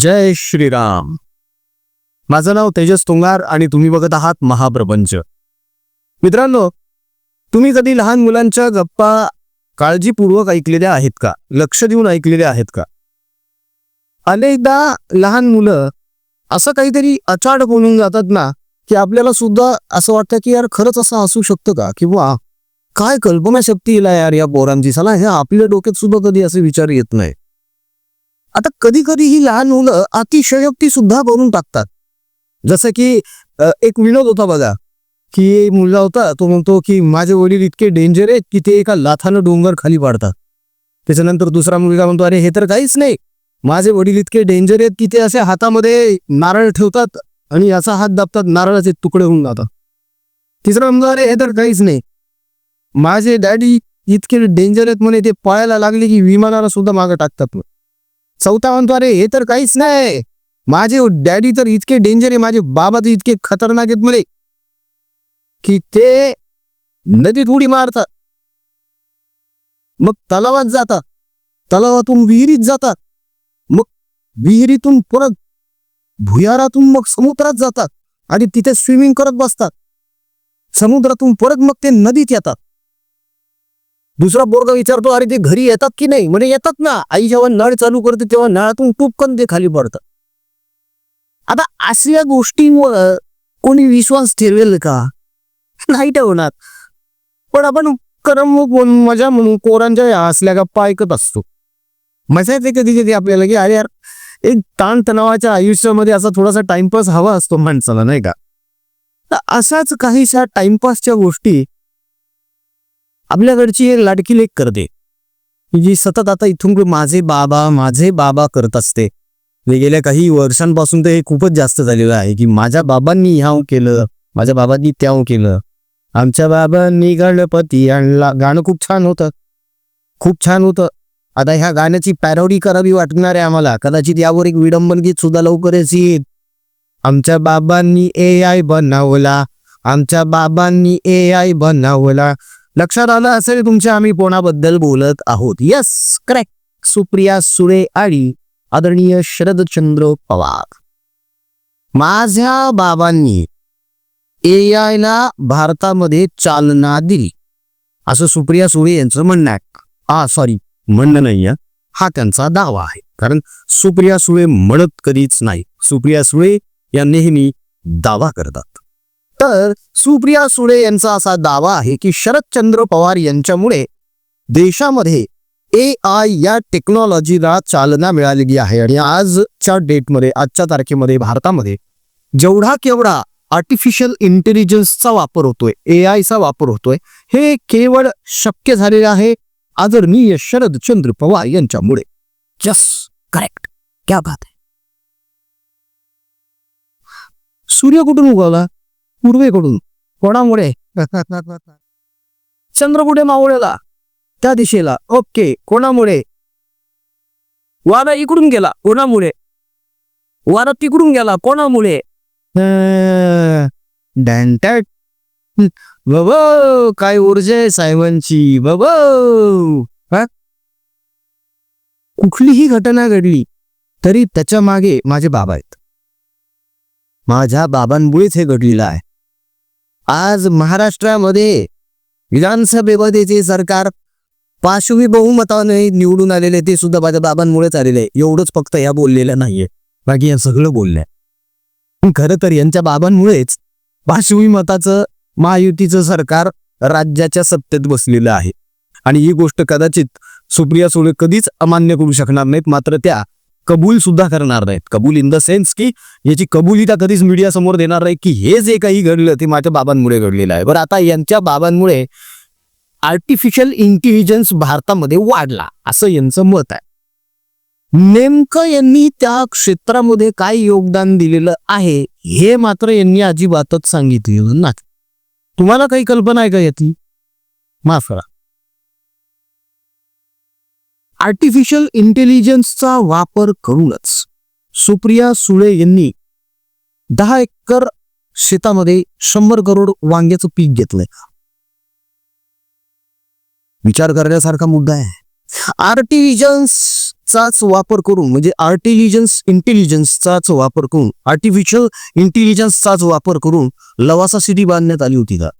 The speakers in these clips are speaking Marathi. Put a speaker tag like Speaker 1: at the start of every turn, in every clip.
Speaker 1: जय श्रीराम. माझं नाव तेजस तुंगार आणि तुम्ही बघत आहात महाप्रपंच. मित्रांनो तुम्ही कधी लहान मुलांच्या गप्पा काळजीपूर्वक ऐकलेल्या आहेत का? लक्ष देऊन ऐकलेल्या आहेत का? अनेकदा लहान मुलं असं काहीतरी अचाट बोलून जातात ना की आपल्याला सुद्धा असं वाटतं की यार खरंच असं असू शकतं का? किंवा काय कल्पनाशक्ती हिला यार या पोरांची? चला हे आपल्या डोक्यात सुद्धा कधी असे विचार येत नाही. आता कधी कधी ही लहान मुलं अतिशयोक्ती सुद्धा करून टाकतात. जसं की एक विनोद होता बघा की मुलगा होता तो म्हणतो की माझे वडील इतके डेंजर आहेत की ते एका लाथानं डोंगर खाली पाडतात. त्याच्यानंतर दुसरा मुलगा म्हणतो अरे हे तर काहीच नाही. माझे वडील इतके डेंजर आहेत की ते असे हातामध्ये नारळ ठेवतात आणि याचा हात दाबतात नारळाचे तुकडे होऊन जातात. तिसरा म्हणतो अरे हे तर काहीच नाही. माझे डॅडी इतके डेंजर आहेत म्हणे ते पळायला लागले की विमानाला सुद्धा मागे टाकतात चौथा हे तर काहीच नाही. माझे डॅडी तर इतके डेंजर आहे माझे बाबा तर इतके खतरनाक आहेत म्हणे की ते नदीत उडी मारतात. मग तलावात जातात. तलावातून विहिरीत जातात. मग विहिरीतून परत भुयारातून मग समुद्रात जातात आणि तिथे स्विमिंग करत बसतात. समुद्रातून परत मग ते नदीत येतात. दुसरा बोरगा विचारतो अरे ते घरी येतात की नाही? म्हणजे येतात ना. आई जेव्हा नळ चालू करते तेव्हा नळातून टुपकन ते खाली पडतात. आता असल्या गोष्टींवर कोणी विश्वास ठेवेल का? नाही ठेवणार. पण आपण करमणूक म्हणून मजा म्हणून कोरांच्या असल्या गप्पा ऐकत असतो. मजा येते कधी कधी आपल्याला की अरे यार एक ताणतणावाच्या आयुष्यामध्ये असा थोडासा टाइमपास हवा असतो माणसाला नाही का? असाच अशाच काहीशा टाइमपासच्या गोष्टी आपल्याकडची एक लाडकी लेख करते. की जी सतत आता इथून माझे बाबा माझे बाबा करत असते. म्हणजे गेल्या काही वर्षांपासून तर हे खूपच जास्त झालेलं आहे की माझ्या बाबांनी ह्याव केलं माझ्या बाबांनी त्याव केलं. आमच्या बाबांनी गणपती आणला. गाणं खूप छान होतं. खूप छान होतं. आता ह्या गाण्याची पॅरोडी करावी वाटणार आहे आम्हाला. कदाचित यावर एक विडंबन गीत सुद्धा लवकरच येईल आमच्या बाबांनी ए आय बनवला. आमच्या बाबांनी ए आय बनवला. लक्षात आलं असेल तुमच्या आम्ही कोणाबद्दल बोलत आहोत? यस करेक्ट सुप्रिया सुळे आणि आदरणीय शरदचंद्र पवार. माझ्या बाबांनी ए ला भारतामध्ये चालना दिली. असं सुप्रिया सुळे यांचं म्हणणं आहे. हा सॉरी म्हणणं नाही हा त्यांचा दावा आहे. कारण सुप्रिया सुळे म्हणत कधीच नाही. सुप्रिया सुळे या नेहमी दावा करतात. तर सुप्रिया सुळे यांचा असा दावा आहे की शरदचंद्र पवार यांच्यामुळे देशामध्ये ए आय या टेक्नॉलॉजीला चालना मिळालेली आहे. आणि आजच्या डेटमध्ये आजच्या तारखेमध्ये भारतामध्ये जेवढा केवढा आर्टिफिशियल इंटेलिजन्सचा वापर होतोय ए आयचा वापर होतोय हे केवळ शक्य झालेले आहे आदरणीय शरदचंद्र पवार यांच्यामुळे. यस करेक्ट क्या बात आहे. सूर्य कुठून उगवला? पूर्वेकडून. कोणामुळे? चंद्र कुठे मावळला त्या दिशेला. ओके. कोणामुळे? वारा इकडून गेला. कोणामुळे? वारा तिकडून गेला. कोणामुळे? अं, डॅन्टॅट. बाबा काय ऊर्जा आहे साहेबांची? बब. कुठलीही घटना घडली तरी त्याच्यामागे माझे बाबा आहेत. माझ्या बाबांमुळेच हे घडलेलं आहे. आज महाराष्ट्रामध्ये विधानसभेमध्ये जे सरकार पाशवी बहुमताने निवडून आलेले ते सुद्धा माझ्या बाबांमुळेच आलेले आहे. एवढंच फक्त या बोललेलं नाहीये. बाकी या सगळं बोललंय. खरं तर यांच्या बाबांमुळेच पाशवी मताचं महायुतीचं सरकार राज्याच्या सत्तेत बसलेलं आहे. आणि ही गोष्ट कदाचित सुप्रिया सुळे कधीच अमान्य करू शकणार नाहीत. मात्र त्या कबूल सुद्धा करणार नाहीत. कबूल इन द सेन्स की याची कबुली त्या कधीच मीडिया समोर देणार नाही की हे जे काही घडलं ते माझ्या बाबांमुळे घडलेलं आहे. बरं आता यांच्या बाबांमुळे आर्टिफिशियल इंटेलिजन्स भारतामध्ये वाढला. असं यांचं मत आहे. नेमकं यांनी त्या क्षेत्रामध्ये काय योगदान दिलेलं आहे हे मात्र यांनी अजिबातच सांगितलेलं नाही. तुम्हाला काही कल्पना आहे का यातली? माफ करा. आर्टिफिशियल इंटेलिजन्सचा वापर करूनच सुप्रिया सुळे यांनी दहा एकर शेतामध्ये शंभर करोड वांग्याचं पीक घेतलंय. विचार करण्यासारखा मुद्दा आहे. आर्टिलिजन्सचाच वापर करून म्हणजे आर्टिलिजन्स इंटेलिजन्सचाच वापर करून आर्टिफिशियल इंटेलिजन्सचाच वापर करून लवासा सिटी बांधण्यात आली होती का?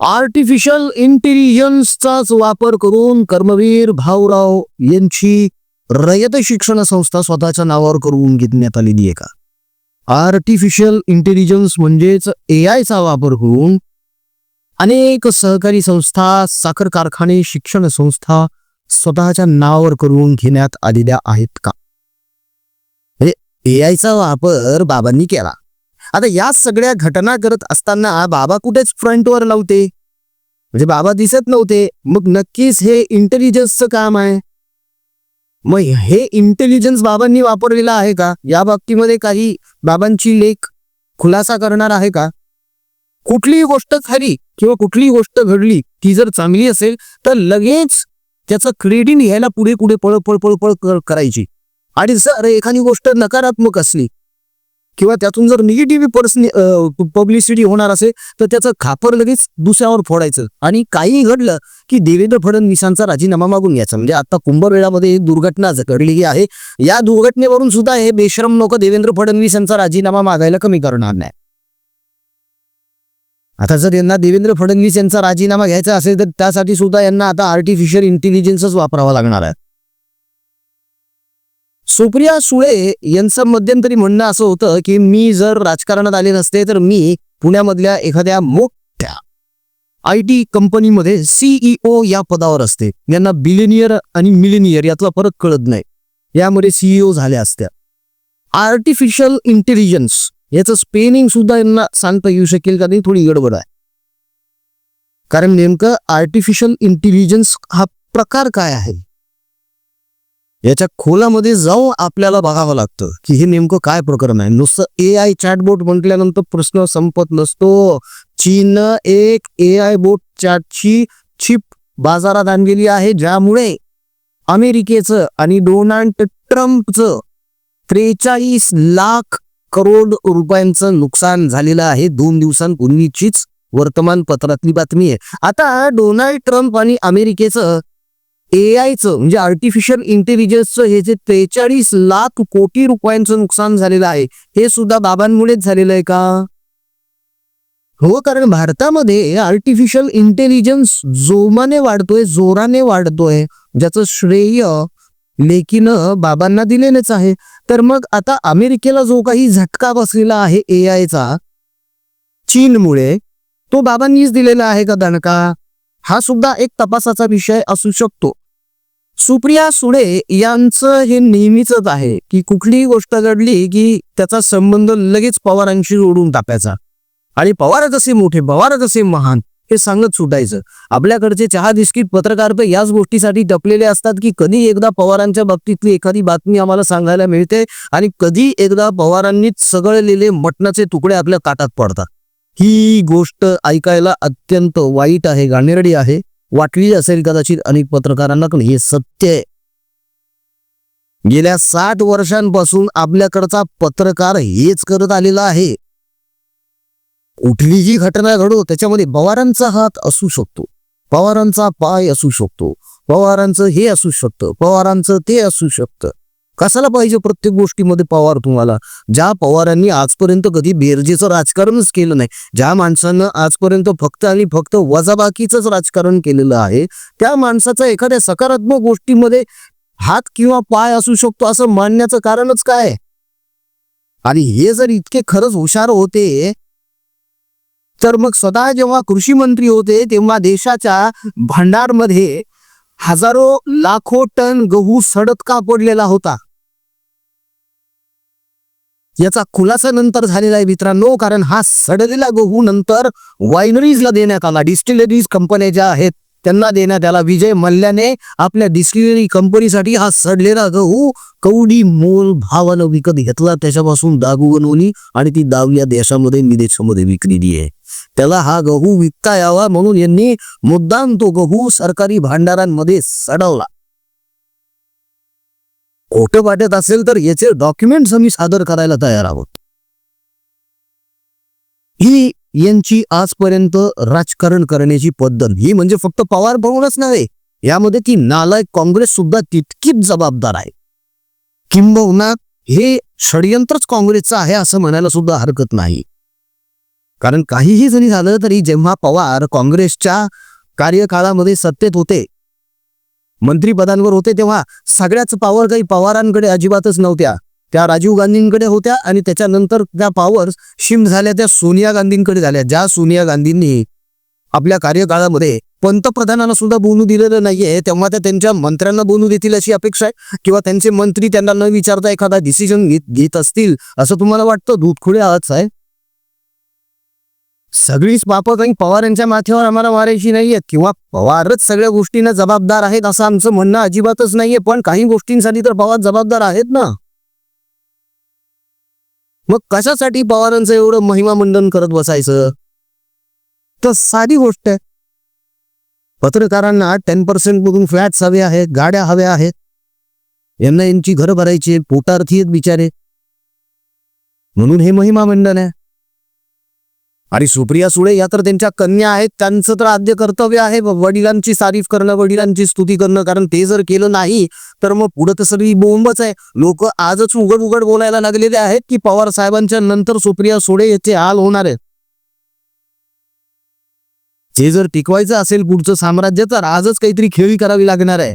Speaker 1: आर्टिफिशियल इंटेलिजन्सचाच वापर करून कर्मवीर भाऊराव यांची रयत शिक्षण संस्था स्वतःच्या नावावर करून घेण्यात आलेली आहे का? आर्टिफिशियल इंटेलिजन्स म्हणजेच ए आयचा वापर करून अनेक सहकारी संस्था साखर कारखाने शिक्षण संस्था स्वतःच्या नावावर करून घेण्यात आलेल्या आहेत का? म्हणजे ए आयचा वापर बाबांनी केला. आता या सगळ्या घटना करत असताना बाबा कुठेच फ्रंटवर लावते म्हणजे बाबा दिसत नव्हते. मग नक्कीच हे इंटेलिजन्सचं काम आहे. मग हे इंटेलिजन्स बाबांनी वापरलेलं आहे का? या बाबतीमध्ये काही बाबांची लेख खुलासा करणार आहे का? कुठलीही गोष्ट खरी किंवा कुठलीही गोष्ट घडली ती जर चांगली असेल तर लगेच त्याचं क्रेडिट घ्यायला पुढे पुढे पळ पळ पळ पळ करायची. आणि जर एखादी गोष्ट नकारात्मक असली किंवा त्यातून जर निगेटिव्ह पर्सनी पब्लिसिटी होणार असेल तर त्याचं खापर लगेच दुसऱ्यावर फोडायचं. आणि काही घडलं की देवेंद्र फडणवीसांचा राजीनामा मागून घ्यायचा. म्हणजे आता कुंभमेळामध्ये एक दुर्घटना घडलेली आहे. या दुर्घटनेवरून सुद्धा हे बेशरम लोक देवेंद्र फडणवीस यांचा राजीनामा मागायला कमी करणार नाही. आता जर यांना देवेंद्र फडणवीस यांचा राजीनामा घ्यायचा असेल तर त्यासाठी सुद्धा यांना आता आर्टिफिशियल इंटेलिजन्सच वापरावा लागणार आहे. सुप्रिया सुळे यांचं मध्यंतरी म्हणणं असं होतं की मी जर राजकारणात आले नसते तर मी पुण्यामधल्या एखाद्या मोठ्या आय टी कंपनीमध्ये सीईओ या पदावर असते. यांना बिलिनियर आणि मिलिनियर यातला फरक कळत नाही. यामध्ये सीईओ झाल्या असत्या. आर्टिफिशियल इंटेलिजन्स याचं स्पेलिंग सुद्धा यांना सांगता येऊ शकेल का नाही थोडी गडबड आहे. कारण नेमकं आर्टिफिशियल इंटेलिजन्स हा प्रकार काय आहे? याच्या खोलामध्ये जाऊन आपल्याला बघावं लागतं की हे नेमकं काय प्रकरण आहे. नुसतं ए आय चॅटबोट म्हटल्यानंतर प्रश्न संपत नसतो. चीन एक ए आय बोट चॅटची चिप बाजारात आणलेली आहे ज्यामुळे अमेरिकेचं आणि डोनाल्ड ट्रम्पचं त्रेचाळीस लाख करोड रुपयांचं नुकसान झालेलं आहे. दोन दिवसांपूर्वीचीच वर्तमानपत्रातली बातमी आहे. आता डोनाल्ड ट्रम्प आणि अमेरिकेचं ए आयचं म्हणजे आर्टिफिशियल इंटेलिजन्सचं हे जे त्रेचाळीस लाख कोटी रुपयांचं नुकसान झालेलं आहे हे सुद्धा बाबांमुळेच झालेलं आहे का? हो कारण भारतामध्ये आर्टिफिशियल इंटेलिजन्स जोमाने वाढतोय जोराने वाढतोय ज्याचं श्रेय लेखीनं बाबांना दिलेलेच आहे. तर मग आता अमेरिकेला जो काही झटका बसलेला आहे ए आयचा चीनमुळे तो बाबांनीच दिलेला आहे का दणका? हा सुद्धा एक तपासाचा विषय असू शकतो. सुप्रिया सुळे यांचं हे नेहमीच आहे की कुठलीही गोष्ट घडली की त्याचा संबंध लगेच पवारांशी ओढून टाकायचा. आणि पवार कसे मोठे पवार कसे महान हे सांगत सुटायचं. आपल्याकडचे चहा बिस्किट पत्रकार तर याच गोष्टीसाठी टपलेले असतात की कधी एकदा पवारांच्या बाबतीतली एखादी बातमी आम्हाला सांगायला मिळते आणि कधी एकदा पवारांनीच सगळलेले मटणाचे तुकडे आपल्या काटात पडतात. ही गोष्ट ऐकायला अत्यंत वाईट आहे गाणेरडी आहे. वाटली असेल कदाचित अनेक पत्रकारांना पण हे सत्य आहे. गेल्या साठ वर्षांपासून आपल्याकडचा पत्रकार हेच करत आलेला आहे. कुठलीही घटना घडो त्याच्यामध्ये पवारांचा हात असू शकतो. पवारांचा पाय असू शकतो. पवारांचं हे असू शकतं. पवारांचं ते असू शकतं. कशाला पाहिजे प्रत्येक गोष्टीमध्ये पवार तुम्हाला? ज्या पवारांनी आजपर्यंत कधी बेरजेचं राजकारणच केलं नाही ज्या माणसानं आजपर्यंत फक्त आणि फक्त वजाबाकीच राजकारण केलेलं आहे त्या माणसाचा एखाद्या सकारात्मक गोष्टीमध्ये हात किंवा पाय असू शकतो असं मानण्याचं कारणच काय? आणि हे जर इतके खरंच हुशार होते तर मग स्वतः जेव्हा कृषी मंत्री होते तेव्हा देशाच्या भांडारमध्ये हजारो लाखो टन गहू सडत का पडलेला होता. याचा खुलासा नंतर झालेला आहे मित्रांनो कारण हा सडलेला गहू नंतर वायनरीजला देण्यात आला. डिस्टिलरीज कंपन्या ज्या आहेत त्यांना देण्यात आला. विजय मल्ल्याने आपल्या डिस्टिलरी कंपनीसाठी हा सडलेला गहू कवडी मोल भावानं विकत घेतला. त्याच्यापासून दागू बनवली आणि ती दाव या देशामध्ये विदेशामध्ये विकलेली आहे. त्याला हा गहू विकता यावा म्हणून यांनी मुद्दाम तो गहू सरकारी भांडारांमध्ये सडवला. खोटं वाटत असेल तर याचे डॉक्युमेंट्स आम्ही सादर करायला तयार आहोत. ही यांची आजपर्यंत राजकारण करण्याची पद्धत ही म्हणजे फक्त पवार बघूनच नव्हे यामध्ये ती नालायक काँग्रेस सुद्धा तितकीच जबाबदार आहे. किंबहुना हे षडयंत्रच काँग्रेसचं आहे असं म्हणायला सुद्धा हरकत नाही. कारण काहीही जरी झालं तरी जेव्हा पवार काँग्रेसच्या कार्यकाळामध्ये सत्तेत होते मंत्रीपदांवर होते तेव्हा सगळ्याच पॉवर काही पवारांकडे अजिबातच नव्हत्या. त्या राजीव गांधींकडे होत्या आणि त्याच्यानंतर त्या पॉवर शिम झाल्या त्या सोनिया गांधींकडे झाल्या. ज्या सोनिया गांधींनी आपल्या कार्यकाळामध्ये पंतप्रधानांना सुद्धा बोलू दिलेलं नाहीये तेव्हा त्या त्यांच्या मंत्र्यांना बोलू देतील अशी अपेक्षा आहे? किंवा त्यांचे मंत्री त्यांना न विचारता एखादा डिसिजन घेत घेत असतील? असं तुम्हाला वाटतं? दूधखुळे आहात साहेब? सगळीच बापत काही पवार यांच्या माथ्यावर आम्हाला मारायची नाहीयेत किंवा पवारच सगळ्या गोष्टींना जबाबदार आहेत असं आमचं म्हणणं अजिबातच नाहीये पण काही गोष्टींसाठी तर पवार जबाबदार आहेत ना. मग कशासाठी पवारांचं एवढं महिमा मंडन करत बसायचं? तर साधी गोष्ट आहे. पत्रकारांना टेन पर्सेंट मधून फ्लॅट्स हवे आहेत गाड्या हव्या आहेत. यांना यांची घरं भरायची पोटार्थी आहेत बिचारे. म्हणून हे महिमा मंडन आहे. आणि सुप्रिया सुळे या तर त्यांच्या कन्या आहेत. त्यांचं तर आद्य कर्तव्य आहे. वडिलांची तारीफ करणं वडिलांची स्तुती करणं. कारण ते जर केलं नाही तर मग पुढं तर सगळी बोंबच आहे. लोक आजच उघड उघड बोलायला लागलेले आहेत की पवार साहेबांच्या नंतर सुप्रिया सुळे याचे हाल होणार आहेत. जे जर टिकवायचं असेल पुढचं साम्राज्य तर आजच काहीतरी खेळी करावी लागणार आहे.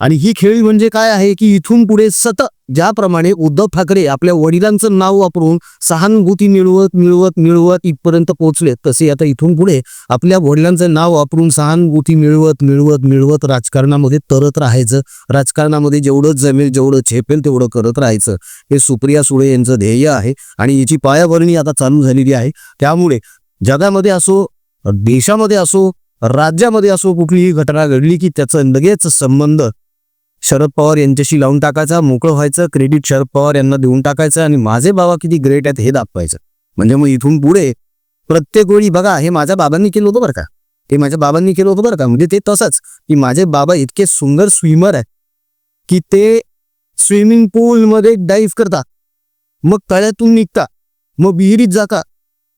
Speaker 1: आणि ही खेळी म्हणजे काय आहे की इथून पुढे सतत ज्याप्रमाणे उद्धव ठाकरे आपल्या वडिलांचं नाव वापरून सहानुभूती मिळवत मिळवत मिळवत इथपर्यंत पोहोचले तसे आता इथून पुढे आपल्या वडिलांचं नाव वापरून सहानुभूती मिळवत मिळवत मिळवत राजकारणामध्ये तरत राहायचं. राजकारणामध्ये जेवढं जमेल जेवढं झेपेल तेवढं करत राहायचं. हे सुप्रिया सुळे यांचं ध्येय आहे आणि याची पायाभरणी आता चालू झालेली आहे. त्यामुळे जगामध्ये असो देशामध्ये असो राज्यामध्ये असो कुठलीही घटना घडली की त्याचं लगेच संबंध शरद पवार यांच्याशी लावून टाकायचा मोकळं व्हायचं क्रेडिट शरद पवार यांना देऊन टाकायचं आणि माझे बाबा किती ग्रेट आहेत हे दाखवायचं. म्हणजे मग इथून पुढे प्रत्येक वेळी बघा हे माझ्या बाबांनी केलं होतं बरं का. हे माझ्या बाबांनी केलं होतं बरं का. म्हणजे ते तसंच की माझे बाबा इतके सुंदर स्विमर आहे की ते स्विमिंग पूलमध्ये डाईव्ह करतात. मग तळ्यातून निघता मग विहिरीत जाता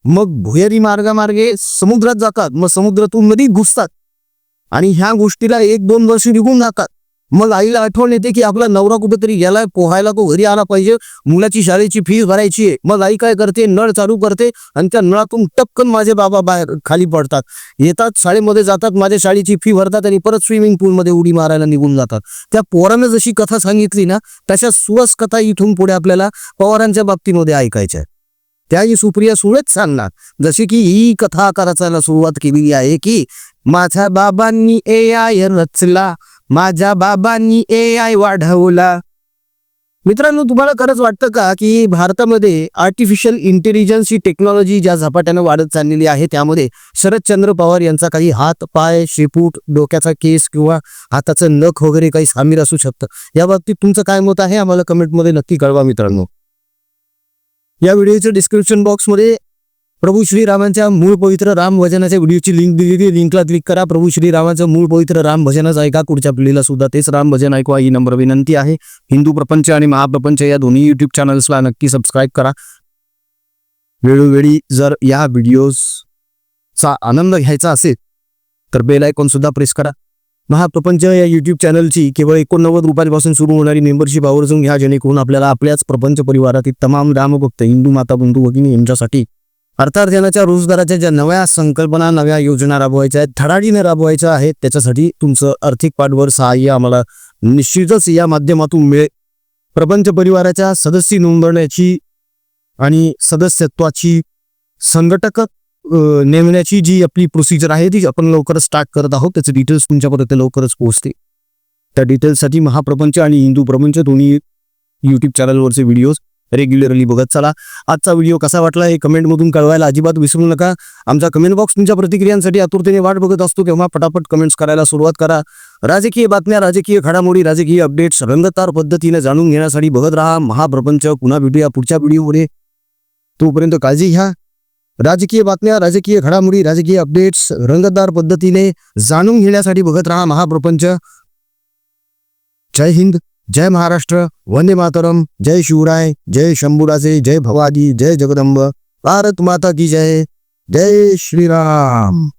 Speaker 1: मग भुयारी मार्गामार्गे समुद्रात जातात मग समुद्रातून मध्ये घुसतात. आणि ह्या गोष्टीला एक दोन वर्ष निघून जातात. मग आईला आठवण येते की आपला नवरा कुठेतरी गेलाय पोहायला तो घरी आला पाहिजे. मुलाची शाळेची फी भरायची आहे. मग आई काय करते? नळ चालू करते आणि त्या नळातून टपकन माझे बाबा बाहेर खाली पडतात. येतात शाळेमध्ये जातात माझ्या शाळेची फी भरतात आणि परत स्विमिंग पूलमध्ये उडी मारायला निघून जातात. त्या पोरानं जशी कथा सांगितली ना तशा सुवस कथा इथून पुढे आपल्याला पवारांच्या बाबतीमध्ये ऐकायच्या त्याही सुप्रिया सुळेच सांगणार. जशी की ही कथा करायला सुरुवात केलेली आहे की माझ्या बाबांनी ए आय रचला माझ्या बाबांनी ए आय वाढवला. मित्रांनो तुम्हाला खरंच वाटतं का की भारतामध्ये आर्टिफिशियल इंटेलिजन्स ही टेक्नॉलॉजी ज्या झपाट्यानं वाढत चाललेली आहे त्यामध्ये शरदचंद्र पवार यांचा काही हात पाय शेपूट डोक्याचा केस किंवा हाताचं नख वगैरे काही सामीर असू शकतं. या बाबतीत तुमचं काय मत आहे? आम्हाला कमेंटमध्ये नक्की कळवा मित्रांनो. या व्हिडिओच्या डिस्क्रिप्शन बॉक्समध्ये प्रभू श्रीरामांच्या मूळ पवित्र राम भजनाच्या व्हिडिओची लिंक दिलेली लिंकला क्लिक करा. प्रभू श्रीरामाचं मूळ पवित्र राम भजनच ऐका. पुढच्या पिढीला सुद्धा तेच राम भजन ऐकवा ही नंबर विनंती आहे. हिंदू प्रपंच आणि महाप्रपंच या दोन्ही युट्यूब चॅनल्सला नक्की सबस्क्राईब करा. वेळोवेळी जर या व्हिडिओजचा आनंद घ्यायचा असेल तर बेल आयकॉन सुद्धा प्रेस करा. महाप्रपंच या युट्यूब चॅनलची केवळ एकोणनव्वद रुपयापासून सुरू होणारी मेंबरशिप आवर्जून घ्या. जेणेकरून आपल्याला आपल्याच प्रपंच परिवारातील तमाम रामभक्त हिंदू माता बंधू भगिनी यांच्यासाठी अर्थार्जनाच्या रोजगाराच्या ज्या नव्या संकल्पना नव्या योजना राबवायच्या आहेत धडाडीने राबवायच्या आहेत त्याच्यासाठी तुमचं आर्थिक पाठबळ सहाय्य आम्हाला निश्चितच या माध्यमातून मिळेल. प्रपंच परिवाराच्या सदस्य नोंदवण्याची आणि सदस्यत्वाची संघटक नेमण्याची जी आपली प्रोसिजर आहे ती आपण लवकरच स्टार्ट करत आहोत. त्याचे डिटेल्स तुमच्यापर्यंत लवकरच पोहोचते त्या डिटेल्ससाठी महाप्रपंच आणि हिंदू प्रपंच दोन्ही यूट्यूब चॅनलवरचे व्हिडिओज रेग्युलरली बघत चला. आजचा व्हिडिओ कसा वाटला हे कमेंटमधून कळवायला अजिबात विसरू नका. आमचा कमेंट बॉक्स तुमच्या प्रतिक्रियांसाठी आतुरतेने वाट बघत असतो तेव्हा पटापट कमेंट्स करायला सुरुवात करा. राजकीय बातम्या राजकीय घडामोडी राजकीय अपडेट्स रंगतार पद्धतीने जाणून घेण्यासाठी बघत राहा महाप्रपंच. पुन्हा भेटूया पुढच्या व्हिडिओमध्ये तोपर्यंत काळजी घ्या. राजकीय बातम्या राजकीय घडामोडी राजकीय अपडेट्स रंगतदार पद्धतीने जाणून घेण्यासाठी बघत राहा महाप्रपंच. जय हिंद. जय महाराष्ट्र वंदे मातरम जय शिवराय जय शंभुराजे जय भवानी जय जगदंब भारत माता की जय जय श्रीराम।